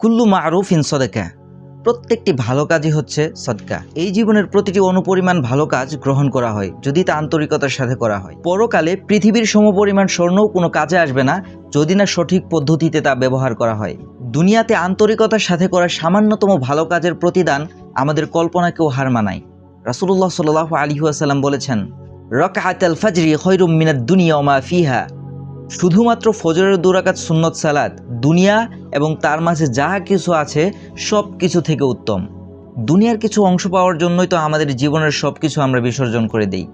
কুল্লু মারুফিন সদেকা। প্রত্যেকটি ভালো কাজই হচ্ছে সদকা। এই জীবনের প্রতিটি অনুপরিমাণ ভালো কাজ গ্রহণ করা হয়, যদি তা আন্তরিকতার সাথে করা হয়। পরকালে পৃথিবীর সমপরিমাণ স্বর্ণও কোনো কাজে আসবে না, যদি না সঠিক পদ্ধতিতে তা ব্যবহার করা হয়। দুনিয়াতে আন্তরিকতার সাথে করা সামান্যতম ভালো কাজের প্রতিদান আমাদের কল্পনাকেও হার মানায়। রাসুল্লাহ সাল আলী আসাল্লাম বলেছেন রকাত আল ফাজরি খৈরুম মিনাদ দুনিয়া ফিহা। শুধুমাত্র ফজরের দুরাকাত সুন্নত সালাত, দুনিয়া এবং তার মাঝে যা কিছু আছে, সব কিছু থেকে উত্তম। দুনিয়ার কিছু অংশ পাওয়ার জন্যই তো আমাদের জীবনের সব কিছু আমরা বিসর্জন করে দিই।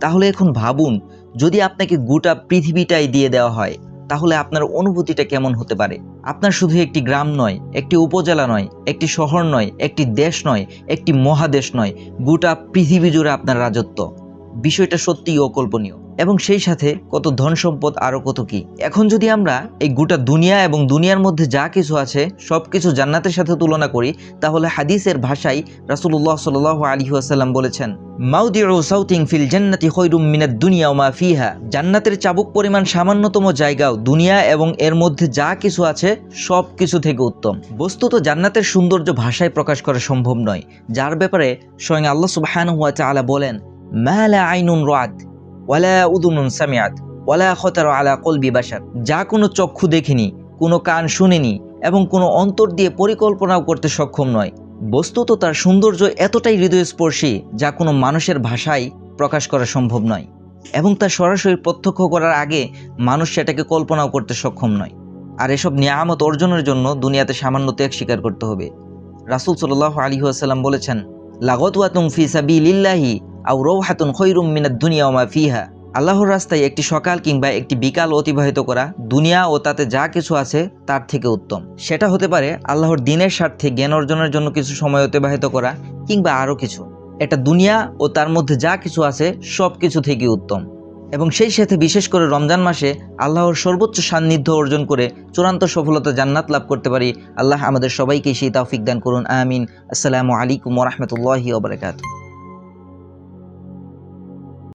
তাহলে এখন ভাবুন, যদি আপনাকে গোটা পৃথিবীটাই দিয়ে দেওয়া হয়, তাহলে আপনার অনুভূতিটা কেমন হতে পারে? আপনার শুধু একটি গ্রাম নয়, একটি উপজেলা নয়, একটি শহর নয়, একটি দেশ নয়, একটি মহাদেশ নয়, গোটা পৃথিবী জুড়ে আপনার রাজত্ব। বিষয়টা সত্যিই অকল্পনীয়। এবং সেই সাথে কত ধন সম্পদ আরও কত কি। এখন যদি আমরা এই গোটা দুনিয়া এবং দুনিয়ার মধ্যে যা কিছু আছে, সব কিছু জান্নাতের সাথে তুলনা করি, তাহলে হাদিসের ভাষায় রাসূলুল্লাহ সাল্লাল্লাহু আলাইহি ওয়াসাল্লাম বলেছেন, মাউদিউ সাউতিং ফিল জান্নাতি খৈরুম মিনাদ দুনিয়া মা ফিহা। জান্নাতের চাবুক পরিমাণ সামান্যতম জায়গাও দুনিয়া এবং এর মধ্যে যা কিছু আছে, সব কিছু থেকে উত্তম। বস্তুত জান্নাতের সৌন্দর্য ভাষায় প্রকাশ করা সম্ভব নয়। যার ব্যাপারে স্বয়ং আল্লাহ সুবহানাহু ওয়া তাআলা বলেন, মা লা আইনুন রাত ওয়ালা উদুনুন সামিয়াত ওয়ালা খতার আলা কলবি বাসার যা কোনো চক্ষু দেখেনি, কোনো কান শুনেনি এবং কোনো অন্তর দিয়ে পরিকল্পনাও করতে সক্ষম নয়। বস্তুত তার সৌন্দর্য এতটাই হৃদয়স্পর্শী যা কোনো মানুষের ভাষায় প্রকাশ করা সম্ভব নয় এবং তা সরাসরি প্রত্যক্ষ করার আগে মানুষ সেটাকে কল্পনাও করতে সক্ষম নয়। আর এসব নিয়ামত অর্জনের জন্য দুনিয়াতে সামান্য ত্যাগ স্বীকার করতে হবে। রাসুল সাল্লাহ আলী আসাল্লাম বলেছেন লাগত ওয়াতুম ফি সাবিলিল্লাহি আও রৌহাতুন খৈরুম মিনাদ দুনিয়া ওমা ফিহা। আল্লাহর রাস্তায় একটি সকাল কিংবা একটি বিকাল অতিবাহিত করা দুনিয়া ও তাতে যা কিছু আছে তার থেকে উত্তম। সেটা হতে পারে আল্লাহর দিনের স্বার্থে জ্ঞান অর্জনের জন্য কিছু সময় অতিবাহিত করা কিংবা আরও কিছু। এটা দুনিয়া ও তার মধ্যে যা কিছু আছে সব কিছু থেকে উত্তম। এবং সেই সাথে বিশেষ করে রমজান মাসে আল্লাহর সর্বোচ্চ সান্নিধ্য অর্জন করে চূড়ান্ত সফলতা জান্নাত লাভ করতে পারি। আল্লাহ আমাদের সবাইকে সেই তৌফিক দান করুন। আমিন। আসসালামু আলাইকুম ওরহমতুল্লাহি ওবরাকাতু